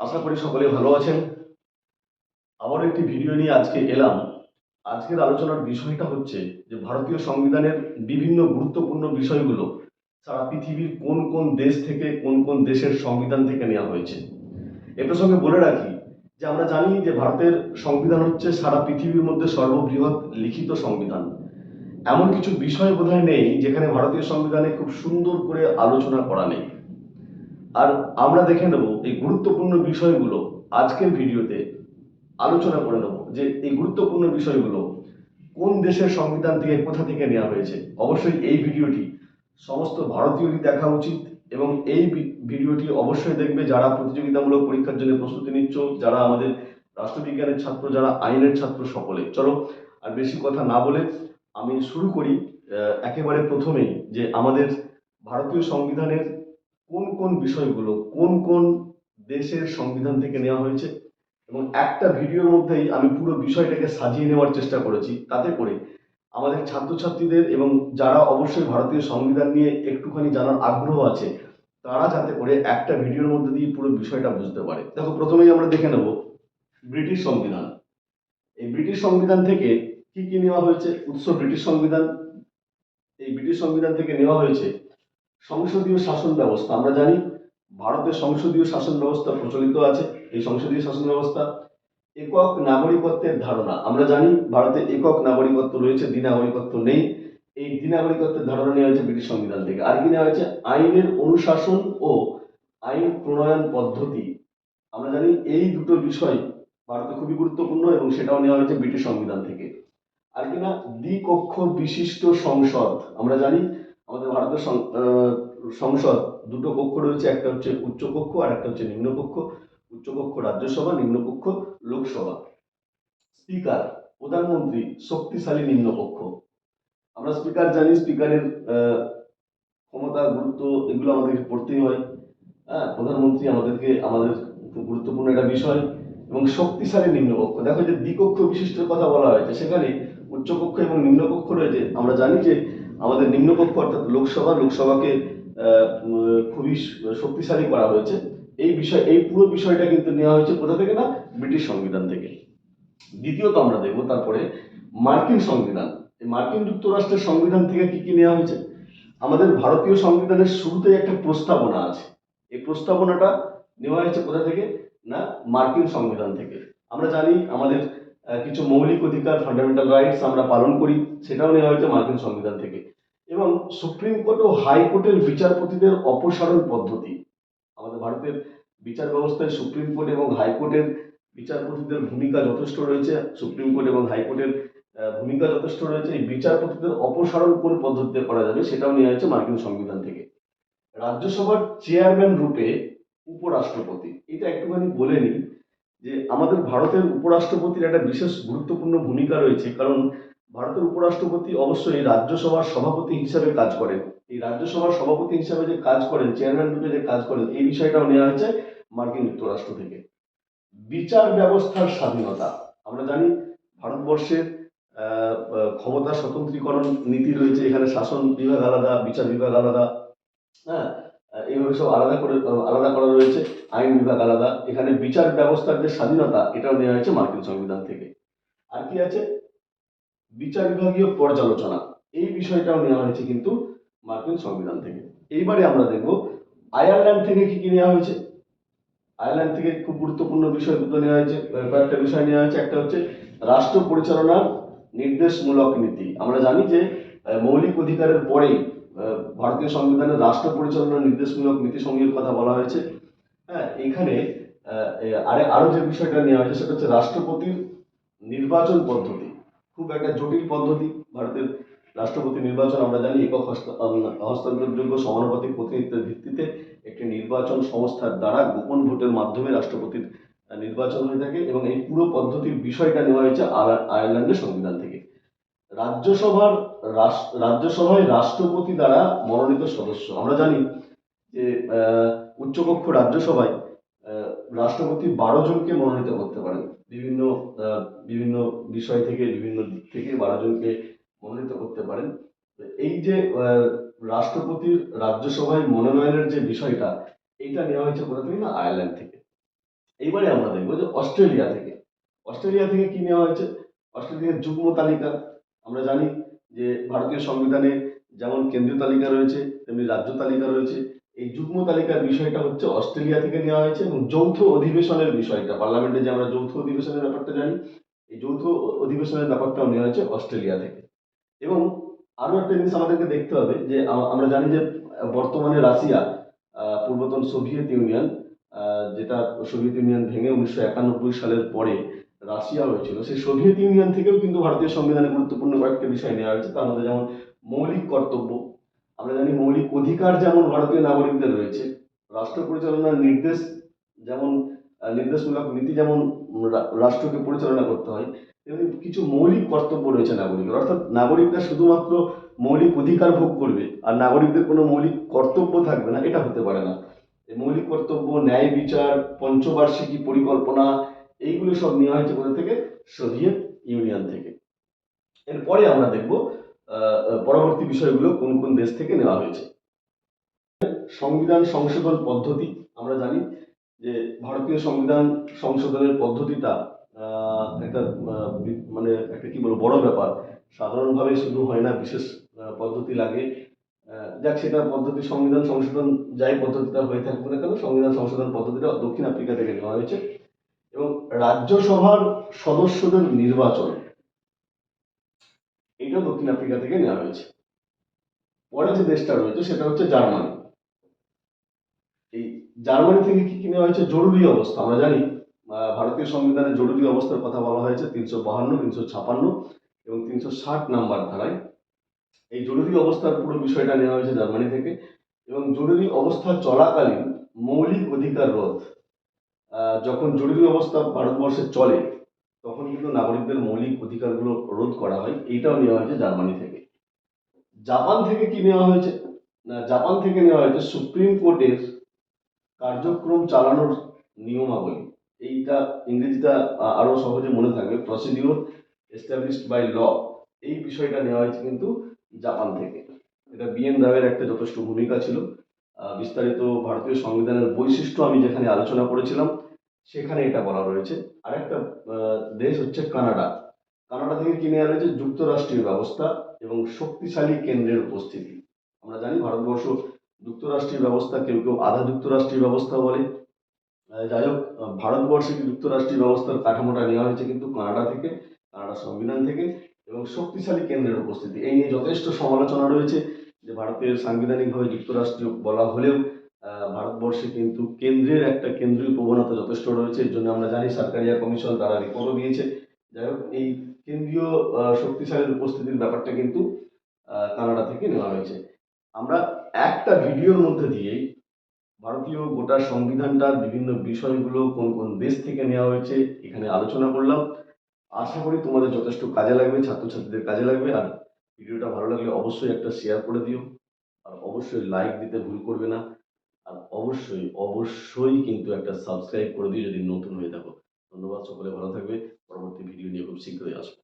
আশা করি সকলে ভালো আছেন। আবার একটি ভিডিও নিয়ে আজকে এলাম। আজকের আলোচনার বিষয়টা হচ্ছে যে ভারতীয় সংবিধানের বিভিন্ন গুরুত্বপূর্ণ বিষয়গুলো সারা পৃথিবীর কোন কোন দেশ থেকে, কোন কোন দেশের সংবিধান থেকে নেওয়া হয়েছে। এ প্রসঙ্গে বলে রাখি যে আমরা জানি যে ভারতের সংবিধান হচ্ছে সারা পৃথিবীর মধ্যে সর্ববৃহৎ লিখিত সংবিধান। এমন কিছু বিষয় বোধহয় নেই যেখানে ভারতীয় সংবিধানে খুব সুন্দর করে আলোচনা করা নেই। আর আমরা দেখে নেব এই গুরুত্বপূর্ণ বিষয়গুলো আজকের ভিডিওতে আলোচনা করে নেব যে এই গুরুত্বপূর্ণ বিষয়গুলো কোন দেশের সংবিধান থেকে কোথা থেকে নেওয়া হয়েছে। অবশ্যই এই ভিডিওটি সমস্ত ভারতীয়রই দেখা উচিত এবং এই ভিডিওটি অবশ্যই দেখবে যারা প্রতিযোগিতামূলক পরীক্ষার জন্য প্রস্তুতি নিচ্ছ, যারা আমাদের রাষ্ট্রবিজ্ঞানের ছাত্র, যারা আইনের ছাত্র সকলে। চলো আর বেশি কথা না বলে আমি শুরু করি একেবারে প্রথমেই যে আমাদের ভারতীয় সংবিধানের কোন কোন বিষয়গুলো কোন কোন দেশের সংবিধান থেকে নেওয়া হয়েছে? এবং একটা ভিডিওর মধ্যেই আমি পুরো বিষয়টাকে সাজিয়ে নেওয়ার চেষ্টা করেছি, তাতে করে আমাদের ছাত্রছাত্রীদের এবং যারা অবশ্যই ভারতীয় সংবিধান নিয়ে একটুখানি জানার আগ্রহ আছে, তারা যাতে করে একটা ভিডিওর মধ্যে দিয়ে পুরো বিষয়টা বুঝতে পারে। দেখো, প্রথমেই আমরা দেখে নেব ব্রিটিশ সংবিধান। এই ব্রিটিশ সংবিধান থেকে কি কি নেওয়া হয়েছে? উৎস ব্রিটিশ সংবিধান। এই ব্রিটিশ সংবিধান থেকে নেওয়া হয়েছে সংসদীয় শাসন ব্যবস্থা, আমরা জানি ভারতের সংসদীয় শাসন ব্যবস্থা প্রচলিত আছে। এই সংসদীয় শাসন ব্যবস্থা একক নাগরিকত্বের ধারণা। আমরা জানি ভারতে একক নাগরিকত্ব রয়েছে, দ্বিনাগরিকত্ব নেই। এই দ্বিনাগরিকত্বের ধারণা নেওয়া হয়েছে ব্রিটিশ সংবিধান থেকে। আর কি নেওয়া হয়েছে? আইনের অনুশাসন ও আইন প্রণয়ন পদ্ধতি। আমরা জানি এই দুটো বিষয় ভারতে খুবই গুরুত্বপূর্ণ এবং সেটাও নেওয়া হয়েছে ব্রিটিশ সংবিধান থেকে। আর কি না? দ্বিকক্ষ বিশিষ্ট সংসদ। আমরা জানি আমাদের ভারতের সংসদ দুটো কক্ষ রয়েছে, একটা হচ্ছে উচ্চ কক্ষ আর একটা হচ্ছে নিম্ন কক্ষ। উচ্চ কক্ষ রাজ্যসভা, নিম্ন কক্ষ লোকসভা। স্পিকার, প্রধানমন্ত্রী, শক্তিশালী নিম্ন কক্ষ। আমরা স্পিকার জানি, স্পিকারের ক্ষমতা, গুরুত্ব, এগুলো আমাদেরকে পড়তেই হয়। হ্যাঁ প্রধানমন্ত্রী আমাদেরকে, আমাদের খুব গুরুত্বপূর্ণ একটা বিষয় এবং শক্তিশালী নিম্নকক্ষ দেখো যে দ্বিকক্ষ বিশিষ্টের কথা বলা হয়েছে। সেখানে উচ্চকক্ষ এবং নিম্নকক্ষ রয়েছে। আমরা জানি যে আমাদের নিম্নকক্ষ অর্থাৎ লোকসভা, লোকসভাকে খুবই শক্তিশালী করা হয়েছে। এই বিষয়, এই পুরো বিষয়টা কিন্তু নেওয়া হয়েছে কোথা থেকে না? ব্রিটিশ সংবিধান থেকে। দ্বিতীয়ত আমরা দেখব তারপরে মার্কিন সংবিধান। মার্কিন যুক্তরাষ্ট্রের সংবিধান থেকে কি কি নেওয়া হয়েছে? আমাদের ভারতীয় সংবিধানের শুরুতেই একটা প্রস্তাবনা আছে। এই প্রস্তাবনাটা নেওয়া হয়েছে কোথা থেকে? না, মার্কিন সংবিধান থেকে। আমরা জানি আমাদের কিছু মৌলিক অধিকার ফান্ডামেন্টাল রাইটস আমরা পালন করি, সেটাও নেওয়া হয়েছে মার্কিন সংবিধান থেকে। এবং সুপ্রিম কোর্ট ও হাইকোর্টের বিচারপতিদের অপসারণ পদ্ধতি। আমাদের ভারতের বিচার ব্যবস্থায় সুপ্রিম কোর্ট এবং হাইকোর্টের বিচারপতিদের ভূমিকা যথেষ্ট রয়েছে। সুপ্রিম কোর্ট এবং হাইকোর্টের ভূমিকা যথেষ্ট রয়েছে। এই বিচারপতিদের অপসারণ কোন পদ্ধতিতে করা যাবে সেটাও নেওয়া হয়েছে মার্কিন সংবিধান থেকে। রাজ্যসভার চেয়ারম্যান রূপে উপরাষ্ট্রপতি। এটা একটুখানি বলে নিই। যে আমাদের ভারতের উপরাষ্ট্রপতির একটা বিশেষ গুরুত্বপূর্ণ ভূমিকা রয়েছে, কারণ ভারতের উপরাষ্ট্রপতি অবশ্যই রাজ্যসভার সভাপতি হিসাবে কাজ করেন। এই রাজ্যসভার সভাপতি হিসাবে যে কাজ করেন, চেয়ারম্যান রূপে যে কাজ করেন, এই বিষয়টাও নেওয়া হয়েছে মার্কিন যুক্তরাষ্ট্র থেকে। বিচার ব্যবস্থার স্বাধীনতা। আমরা জানি ভারতবর্ষের ক্ষমতা স্বতন্ত্রীকরণ নীতি রয়েছে, এখানে শাসন বিভাগ আলাদা, বিচার বিভাগ আলাদা হ্যাঁ? এইভাবে সব আলাদা করে আলাদা করা রয়েছে। আইন বিভাগ আলাদা। এখানে বিচার ব্যবস্থার যে স্বাধীনতা, এটাও নেওয়া হয়েছে মার্কিন সংবিধান থেকে। আর কি আছে? বিচার বিভাগীয় পর্যালোচনা। এই বিষয়টাও নেওয়া হয়েছে কিন্তু মার্কিন সংবিধান থেকে। এইবারে আমরা দেখব, আয়ারল্যান্ড থেকে কি কি নেওয়া হয়েছে? আয়ারল্যান্ড থেকে খুব গুরুত্বপূর্ণ বিষয় দুটো নেওয়া হয়েছে কয়েকটা বিষয় নেওয়া হয়েছে। একটা হচ্ছে রাষ্ট্র পরিচালনার নির্দেশমূলক নীতি। আমরা জানি যে মৌলিক অধিকারের পরেই ভারতীয় সংবিধানের রাষ্ট্র পরিচালনার নির্দেশমূলক নীতি সমূহের কথা বলা হয়েছে। হ্যাঁ এখানে আরে, আরও যে বিষয়টা নেওয়া হয়েছে সেটা হচ্ছে রাষ্ট্রপতির নির্বাচন পদ্ধতি। খুব একটা জটিল পদ্ধতি। ভারতের রাষ্ট্রপতি নির্বাচন আমরা জানি একক হস্ত- হস্তান্তরযোগ্য সমানুপাতিক প্রতিনিধিত্বের ভিত্তিতে একটি নির্বাচন সংস্থার দ্বারা গোপন ভোটের মাধ্যমে রাষ্ট্রপতির নির্বাচন হয়ে থাকে এবং এই পুরো পদ্ধতির বিষয়টা নেওয়া হয়েছে আয়ার- আয়ারল্যান্ডের সংবিধান থেকে। রাজ্যসভার রাজ্যসভায় রাষ্ট্রপতি দ্বারা মনোনীত সদস্য। আমরা জানি যে উচ্চকক্ষ রাজ্যসভায় রাষ্ট্রপতি বারো জনকে মনোনীত করতে পারেন বিভিন্ন বিভিন্ন বিষয় থেকে, বিভিন্ন দিক থেকে বারো জনকে মনোনীত করতে পারেন। এই যে রাষ্ট্রপতির রাজ্যসভায় মনোনয়নের যে বিষয়টা, এইটা নেওয়া হয়েছে কোথা থেকে না? আয়ারল্যান্ড থেকে। এইবারে আমরা দেখব যে অস্ট্রেলিয়া থেকে। অস্ট্রেলিয়া থেকে কি নেওয়া হয়েছে? অস্ট্রেলিয়ার যুগ্ম তালিকা। আমরা জানি যে ভারতীয় সংবিধানে যেমন কেন্দ্রীয় তালিকা রয়েছে, তেমনি রাজ্য তালিকা রয়েছে। এই যুগ্ম তালিকার বিষয়টা হচ্ছে অস্ট্রেলিয়া থেকে নেওয়া হয়েছে এবং যৌথ অধিবেশনের বিষয়টা। পার্লামেন্টে যে আমরা যৌথ অধিবেশনের ব্যাপারটা জানি, এই যৌথ অধিবেশনের ব্যাপারটাও নেওয়া হয়েছে অস্ট্রেলিয়া থেকে। এবং আরও একটা জিনিস আমাদেরকে দেখতে হবে যে আমরা জানি যে বর্তমানে রাশিয়া পূর্বতন সোভিয়েত ইউনিয়ন যেটা সোভিয়েত ইউনিয়ন ভেঙে উনিশশো একানব্বই সালের পরে রাশিয়া হয়েছিল সেই সোভিয়েত ইউনিয়ন থেকেও কিন্তু ভারতীয় সংবিধানে গুরুত্বপূর্ণ কয়েকটা বিষয় নেওয়া হয়েছে। তার মধ্যে যেমন মৌলিক কর্তব্য, আমরা জানি মৌলিক অধিকার যেমন ভারতীয় নাগরিকদের রয়েছে, রাষ্ট্র পরিচালনার নির্দেশ যেমন নির্দেশমূলক নীতি যেমন রাষ্ট্রকে পরিচালনা করতে হয়, তেমনি কিছু মৌলিক কর্তব্য রয়েছে নাগরিকের। অর্থাৎ নাগরিকরা শুধুমাত্র মৌলিক অধিকার ভোগ করবে, আর নাগরিকদের কোনো মৌলিক কর্তব্য থাকবে না, এটা হতে পারে না। মৌলিক কর্তব্য, ন্যায় বিচার, পঞ্চবার্ষিকী পরিকল্পনা এইগুলো সব নেওয়া হয়েছে কোথা থেকে, সোভিয়েত ইউনিয়ন থেকে। এরপরে আমরা দেখব পরবর্তী বিষয়গুলো কোন কোন দেশ থেকে নেওয়া হয়েছে। সংবিধান সংশোধন পদ্ধতি, আমরা জানি যে ভারতীয় সংবিধান সংশোধনের পদ্ধতিটা একটা মানে একটা কি বলব, বড় ব্যাপার। সাধারণভাবে শুধু হয় না, বিশেষ পদ্ধতি লাগে। যাক, সেটা পদ্ধতি সংবিধান সংশোধন, যাই পদ্ধতিটা হয়ে থাকবে না কেন, সংবিধান সংশোধন পদ্ধতিটা দক্ষিণ আফ্রিকা থেকে নেওয়া হয়েছে। রাজ্যসভার সদস্যদের নির্বাচন। এটা দক্ষিণ আফ্রিকা থেকে নেওয়া হয়েছে। পরে যে দেশটা রয়েছে, সেটা হচ্ছে জার্মানি। এই জার্মানি থেকে কি নেওয়া হয়েছে? জরুরি অবস্থা। আমরা জানি ভারতীয় সংবিধানে জরুরি অবস্থার কথা বলা হয়েছে, তিনশো বাহান্ন, তিনশো ছাপান্ন এবং তিনশো ষাট নাম্বার ধারায়। এই জরুরি অবস্থার পুরো বিষয়টা নেওয়া হয়েছে জার্মানি থেকে এবং জরুরি অবস্থা চলাকালীন মৌলিক অধিকার রোধ। যখন জরুরি অবস্থা ভারতবর্ষে চলে, তখন কিন্তু নাগরিকদের মৌলিক অধিকারগুলো রোধ করা হয়। এইটাও নেওয়া হয়েছে জার্মানি থেকে। জাপান থেকে কি নেওয়া হয়েছে? না, জাপান থেকে নেওয়া হয়েছে সুপ্রিম কোর্টের কার্যক্রম চালানোর নিয়মাবলী। এইটা ইংরেজিটা আ- আরও সহজে মনে থাকবে। Procedure established by law. এই বিষয়টা নেওয়া হয়েছে কিন্তু জাপান থেকে। এটা বিএন রাওয়ের একটা যথেষ্ট ভূমিকা ছিল। বিস্তারিত ভারতীয় সংবিধানের বৈশিষ্ট্য আমি যেখানে আলোচনা করেছিলাম সেখানে এটা বলা রয়েছে। আরেকটা দেশ হচ্ছে কানাডা। কানাডা থেকে কি নেওয়া রয়েছে যুক্তরাষ্ট্রীয় ব্যবস্থা এবং শক্তিশালী কেন্দ্রের উপস্থিতি। আমরা জানি ভারতবর্ষ যুক্তরাষ্ট্রীয় ব্যবস্থা, কেউ কেউ আধা যুক্তরাষ্ট্রীয় ব্যবস্থা বলে। যাই হোক ভারতবর্ষে যুক্তরাষ্ট্রীয় ব্যবস্থার কাঠামোটা নেওয়া হয়েছে কিন্তু কানাডা থেকে, কানাডা সংবিধান থেকে এবং শক্তিশালী কেন্দ্রের উপস্থিতি। এই নিয়ে যথেষ্ট সমালোচনা রয়েছে যে ভারতের সাংবিধানিকভাবে যুক্তরাষ্ট্রীয় বলা হলেও ভারতবর্ষে কিন্তু কেন্দ্রের একটা কেন্দ্রীয় প্রবণতা যথেষ্ট রয়েছে, এর জন্য আমরা জানি সরকারিয়া কমিশন তারা রিপোর্টও দিয়েছে। যাই হোক, এই কেন্দ্রীয় শক্তিশালীর উপস্থিতির ব্যাপারটা কিন্তু কানাডা থেকে নেওয়া হয়েছে। আমরা একটা ভিডিওর মধ্যে দিয়েই ভারতীয় গোটা সংবিধানটার বিভিন্ন বিষয়গুলো কোন কোন দেশ থেকে নেওয়া হয়েছে, এখানে আলোচনা করলাম। আশা করি তোমাদের যথেষ্ট কাজে লাগবে, ছাত্রছাত্রীদের কাজে লাগবে, আর ভিডিওটা ভালো লাগলে অবশ্যই একটা শেয়ার করে দিও। আর অবশ্যই লাইক দিতে ভুল করবে না। অবশ্যই অবশ্যই কিন্তু একটা সাবস্ক্রাইব করে দিও যদি নতুন হয়ে থাকো। ধন্যবাদ সকলে, ভালো থাকবে। পরবর্তী ভিডিও নিয়ে খুব শীঘ্রই আসব।